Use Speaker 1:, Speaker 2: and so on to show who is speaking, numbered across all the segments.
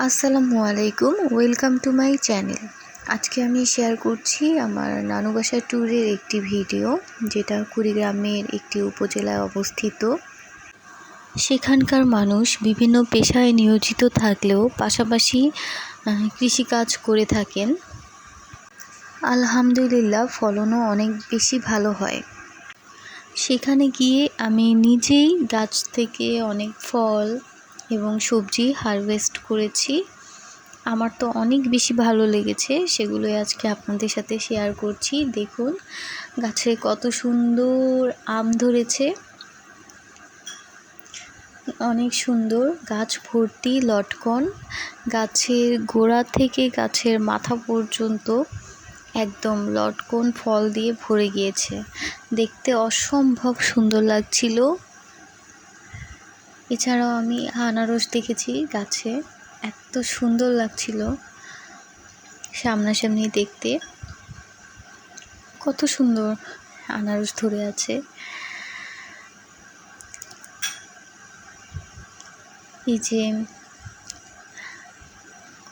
Speaker 1: আসসালামু আলাইকুম, welcome to my channel. আজকে আমি শেয়ার করছি আমার নানু বাসার ট্যুরের একটি ভিডিও, যেটা কুড়িগ্রামের একটি উপজেলায় অবস্থিত। সেখানকার মানুষ বিভিন্ন পেশায় নিয়োজিত থাকলেও পাশাপাশি কৃষিকাজ করে থাকেন। আলহামদুলিল্লাহ, ফলনও অনেক বেশি ভালো হয়। সেখানে গিয়ে আমি নিজেই গাছ থেকে অনেক ফল এবং সবজি হারভেস্ট করেছি। আমার তো অনেক বেশি ভালো লেগেছে, সেগুলোই আজকে আপনাদের সাথে শেয়ার করছি। দেখুন, গাছে কত সুন্দর আম ধরেছে। অনেক সুন্দর গাছ ভর্তি লটকন। গাছের গোড়া থেকে গাছের মাথা পর্যন্ত একদম লটকন ফল দিয়ে ভরে গিয়েছে। দেখতে অসম্ভব সুন্দর লাগছিল। এছাড়াও আমি আনারস দেখেছি গাছে। এত সুন্দর লাগছিল সামনাসামনি দেখতে। কত সুন্দর আনারস ধরে আছে। এই যে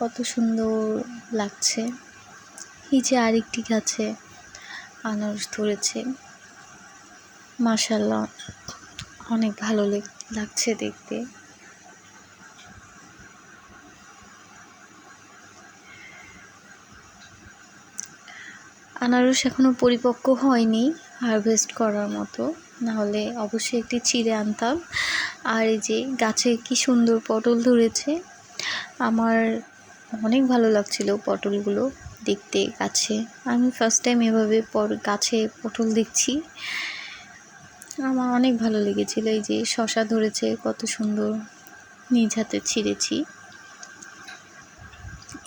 Speaker 1: কত সুন্দর লাগছে। এই যে আরেকটি গাছে আনারস ধরেছে। মাশাল্লাহ অনেক ভালো লেগ- লাগছে দেখতে। আনারস এখনও পরিপক্ক হয়নি হারভেস্ট করার মতো। না হলে অবশ্যই একটি চিড়ে আনতাম। আর এই যে গাছে কি সুন্দর পটল ধরেছে, আমার অনেক ভালো লাগছিল পটলগুলো দেখতে, গাছে। আমি ফার্স্ট টাইম এভাবে গাছে পটল দেখছি। আমার অনেক ভালো লেগেছিল। এই যে শশা ধরেছে, কত সুন্দর নিজ হাতে ছিঁড়েছি।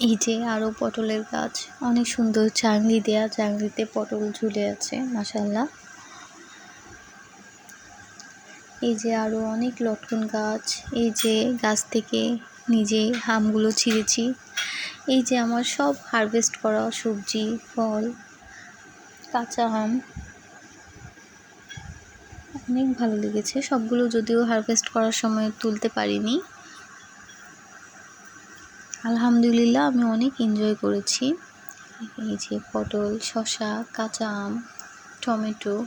Speaker 1: এই যে আরও পটলের গাছ, অনেক সুন্দর চাংলি দেয়া চাংলিতে পটল ঝুলে আছে মাসাল্লাহ এই যে আরও অনেক লটকন গাছ, এই যে গাছ থেকে নিজে হামগুলো ছিঁড়েছি। এই যে আমার সব হারভেস্ট করা সবজি, ফল, কাঁচা আম অনেক ভালো লেগেছে। সবগুলো যদিও হারভেস্ট করার সময় তুলতে পারিনি। আলহামদুলিল্লাহ, আমি অনেক এনজয় করেছি। এই যে পটল, শসা, কাঁচা আম, টমেটো।